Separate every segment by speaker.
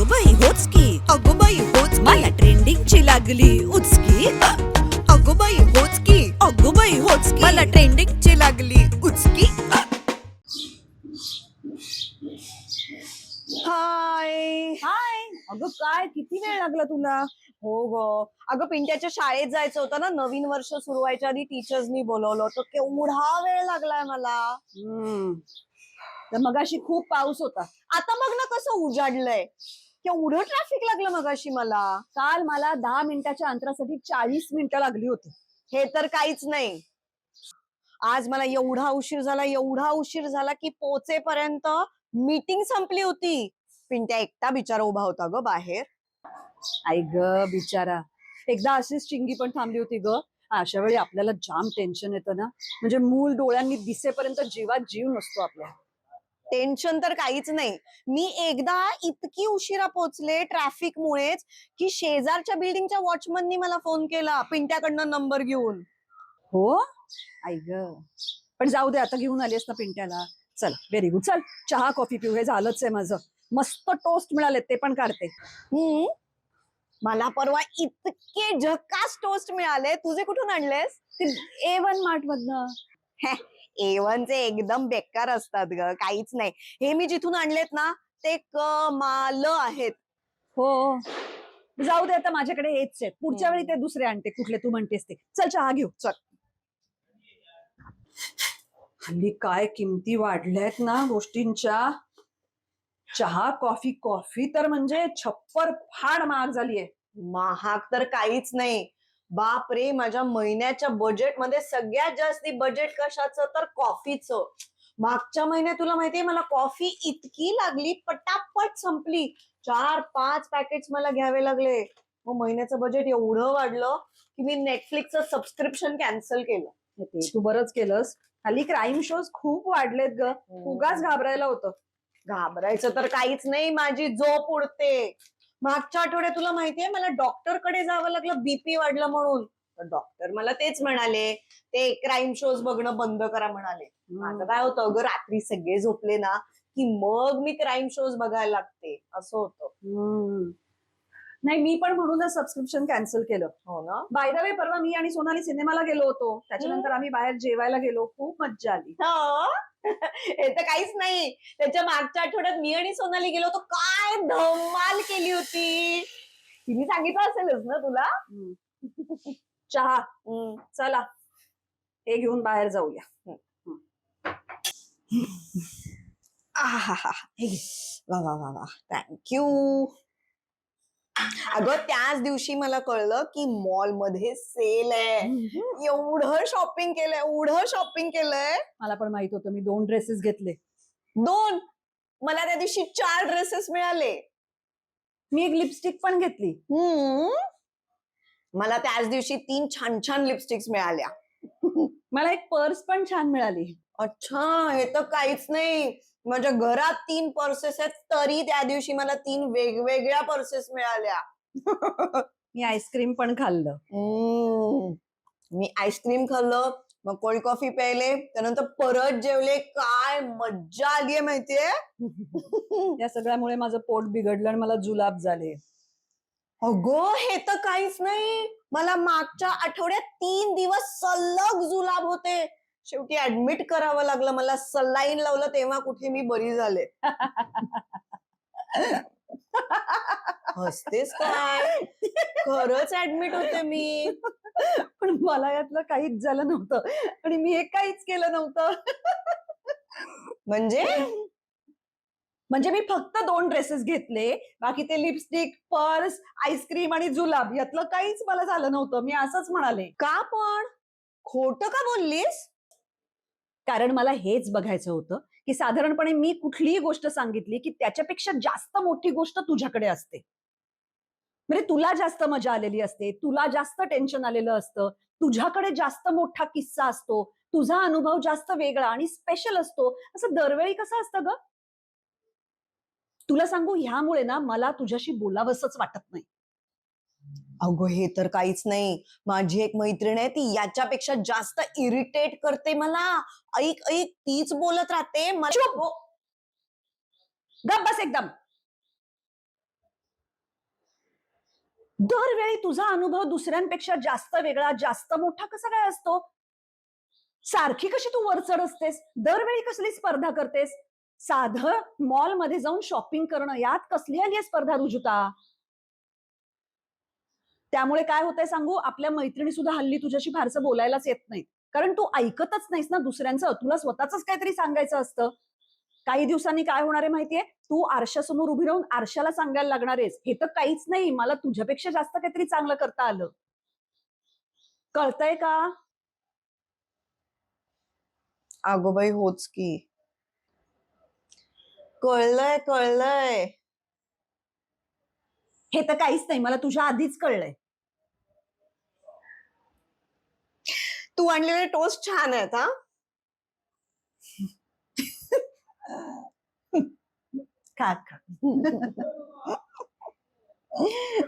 Speaker 1: अगं बाई होच की अगं बाई होच मला ट्रेंडिंगची लागली. उचकी. अगं बाई होच की अगं बाई होच की मला ट्रेंडिंगची लागली. उचकी.
Speaker 2: हाय.
Speaker 3: हाय. अगं काय? किती वेळ लागला तुला?
Speaker 2: हो ग. अगं पिंट्याच्या शाळेत जायचं होतं ना. नवीन वर्ष सुरू व्हायच्या आधी टीचर्सनी बोलवलं होतं. केवढा वेळ लागलाय मला.
Speaker 3: हम्म. तर मगाशी खूप पाऊस होता.
Speaker 2: आता बघ ना कसं उजाडलंय? केवढं ट्रॅफिक लागलं मगाशी मला.
Speaker 3: काल मला दहा मिनिटाच्या अंतरासाठी चाळीस मिनिटं लागली होती.
Speaker 2: हे तर काहीच नाही. आज मला एवढा उशीर झाला एवढा उशीर झाला की पोचेपर्यंत मीटिंग संपली होती. पिंट्या एकटा बिचारा उभा होता ग बाहेर.
Speaker 3: आई ग बिचारा. एकदा अशीच चिंगी पण थांबली होती ग. अशा वेळी आपल्याला जाम टेन्शन येतं ना. म्हणजे मूल डोळ्यांनी दिसेपर्यंत जीवात जीव नसतो आपल्या
Speaker 2: टेन्शन तर काहीच नाही. मी एकदा इतकी उशिरा पोहोचले ट्रॅफिक मुळेच की शेजारच्या बिल्डिंगच्या वॉचमननी मला फोन केला पिंट्याकडनं नंबर घेऊन.
Speaker 3: हो? आई ग. पण जाऊ दे आता घेऊन आलीस ना पिंट्याला. चल व्हेरी गुड चल चहा कॉफी पिऊ. हे झालंच आहे माझं. मस्त टोस्ट मिळाले ते पण काढते.
Speaker 2: हम्म. मला परवा इतके झकास टोस्ट मिळाले. तुझे कुठून आणलेस?
Speaker 3: ए वन मार्ट मधनं.
Speaker 2: एवन चे एकदम बेकार असतात ग काहीच नाही. हे मी जिथून आणलेत ना ते कमाल आहेत.
Speaker 3: हो. जाऊ दे आता माझ्याकडे हेच आहे पुढच्या वेळी ते दुसरे आणते कुठले तू म्हणतेस ते. चल चहा घेऊ.
Speaker 2: चल.
Speaker 3: हल्ली काय किमती वाढल्यात ना गोष्टींच्या. चहा कॉफी कॉफी तर म्हणजे छप्पर फाड महाग झालीये.
Speaker 2: महाग तर काहीच नाही. बाप रे माझ्या महिन्याच्या बजेटमध्ये सगळ्यात जास्ती बजेट कशाचं? तर कॉफीचं मागच्या महिन्यात तुला माहितीये मला कॉफी इतकी लागली पटापट संपली. चार पाच पॅकेट मला घ्यावे लागले. मग महिन्याचं बजेट एवढं वाढलं की मी नेटफ्लिक्सचं सबस्क्रिप्शन कॅन्सल केलं.
Speaker 3: ते तू बरंच केलंस. हल्ली क्राईम शोज खूप वाढलेत ग. उगाच घाबरायला होतं.
Speaker 2: घाबरायचं तर काहीच नाही माझी झोप उडते. मागच्या आठवड्यात तुला माहितीये मला डॉक्टरकडे जावं लागलं बीपी वाढलं म्हणून. तर डॉक्टर मला तेच म्हणाले ते क्राईम शोज बघणं बंद करा म्हणाले. माझं काय होतं अगं रात्री सगळे झोपले ना की मग मी क्राईम शोज बघायला लागते असं होतं.
Speaker 3: नाही मी पण म्हणूनच सबस्क्रिप्शन कॅन्सल केलं.
Speaker 2: हो ना?
Speaker 3: बाय द वे परवा मी आणि सोनाली सिनेमाला गेलो होतो. त्याच्यानंतर आम्ही बाहेर जेवायला गेलो. खूप मज्जा आली.
Speaker 2: हो. हे तर काहीच नाही. त्याच्या मागच्या आठवड्यात मी आणि सोनाली गेलो होतो. काय धमाल केली होती. तिने सांगितलं असेलच ना तुला?
Speaker 3: चहा.
Speaker 2: हम्म.
Speaker 3: चला. हे घेऊन बाहेर जाऊया.
Speaker 2: आहाहा. हे घे. वा वा वा वा. थँक्यू अगं त्याच दिवशी मला कळलं की मॉलमध्ये सेल आहे. एवढं शॉपिंग केलंय एवढं शॉपिंग केलंय.
Speaker 3: मला पण माहीत होतं मी दोन ड्रेसेस घेतले.
Speaker 2: दोन? मला त्या दिवशी चार ड्रेसेस मिळाले.
Speaker 3: मी एक लिपस्टिक पण घेतली.
Speaker 2: हम्म. मला त्याच दिवशी तीन छान छान लिपस्टिक्स मिळाल्या.
Speaker 3: मला एक पर्स पण छान मिळाली.
Speaker 2: अच्छा हे तर काहीच नाही. माझ्या घरात तीन पर्सेस आहेत तरी त्या दिवशी मला तीन वेगवेगळ्या पर्सेस मिळाल्या.
Speaker 3: मी आईस्क्रीम पण खाल्लं.
Speaker 2: मी आईस्क्रीम खाल्लं मग कोल्ड कॉफी प्यायले त्यानंतर परत जेवले. काय मज्जा आलीये माहितीये?
Speaker 3: या सगळ्यामुळे माझं पोट बिघडलं आणि मला जुलाब झाले.
Speaker 2: अगं हे तर काहीच नाही. मला मागच्या आठवड्यात तीन दिवस सलग जुलाब होते. शेवटी ऍडमिट करावं लागलं. मला सलाईन लावलं तेव्हा कुठे मी बरी झाले. हसतेस काय? खरंच ऍडमिट होते मी.
Speaker 3: पण मला यातलं काहीच झालं नव्हतं. आणि मी हे काहीच केलं नव्हतं.
Speaker 2: म्हणजे?
Speaker 3: म्हणजे मी फक्त दोन ड्रेसेस घेतले. बाकी ते लिपस्टिक पर्स आईस्क्रीम आणि जुलाब यातलं काहीच मला झालं नव्हतं. मी असंच म्हणाले.
Speaker 2: का पण? खोट का बोललीस?
Speaker 3: कारण मला हेच बघायचं होतं की साधारणपणे मी कुठलीही गोष्ट सांगितली की त्याच्यापेक्षा जास्त मोठी गोष्ट तुझ्याकडे असते. म्हणजे तुला जास्त मजा आलेली असते तुला जास्त टेन्शन आलेलं असतं तुझ्याकडे जास्त मोठा किस्सा असतो तुझा अनुभव जास्त वेगळा आणि स्पेशल असतो. असं दरवेळी कसं असतं ग? तुला सांगू ह्यामुळे ना मला तुझ्याशी बोलावंसच वाटत नाही.
Speaker 2: अगं हे तर काहीच नाही. माझी एक मैत्रीण आहे ती याच्यापेक्षा जास्त इरिटेट करते मला. ऐक ऐक तीच बोलत राहते. मला
Speaker 3: गप बस एकदम. दरवेळी तुझा अनुभव दुसऱ्यांपेक्षा जास्त वेगळा जास्त मोठा कसा काय असतो? सारखी कशी तू वरचढ असतेस दरवेळी कसली स्पर्धा करतेस? साधं मॉलमध्ये जाऊन शॉपिंग करणं यात कसली आली आहे स्पर्धा रुजुता? त्यामुळे काय होतंय सांगू? आपल्या मैत्रिणी सुद्धा हल्ली तुझ्याशी फारसं बोलायलाच येत नाही कारण तू ऐकतच नाहीस ना दुसऱ्यांचं. तुला स्वतःच काहीतरी सांगायचं असतं. काही दिवसांनी काय होणार आहे माहितीये? तू आरशासमोर उभी राहून आरशाला सांगायला लागणार आहेस. हे तर काहीच नाही. मला तुझ्यापेक्षा जास्त काहीतरी चांगलं करता आलं. कळतंय का?
Speaker 2: अगो बाई होच की. कळलंय कळलंय.
Speaker 3: हे तर काहीच नाही. मला तुझ्या आधीच कळलंय.
Speaker 2: तू आणलेले टोस्ट छान आहेत हा?
Speaker 3: खा खा.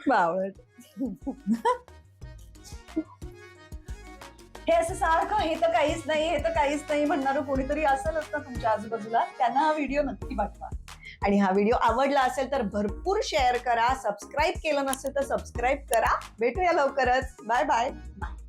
Speaker 3: बावळट. हे असं सारखं हे तर काहीच नाही हे तर काहीच नाही म्हणणारं कोणीतरी असेलच ना तुमच्या आजूबाजूला त्यांना हा व्हिडिओ नक्की पाठवा.
Speaker 2: आणि हा व्हिडिओ आवडला असेल तर भरपूर शेअर करा सबस्क्राईब केलं नसेल तर सबस्क्राईब करा. भेटूया लवकरच. Bye bye
Speaker 3: bye.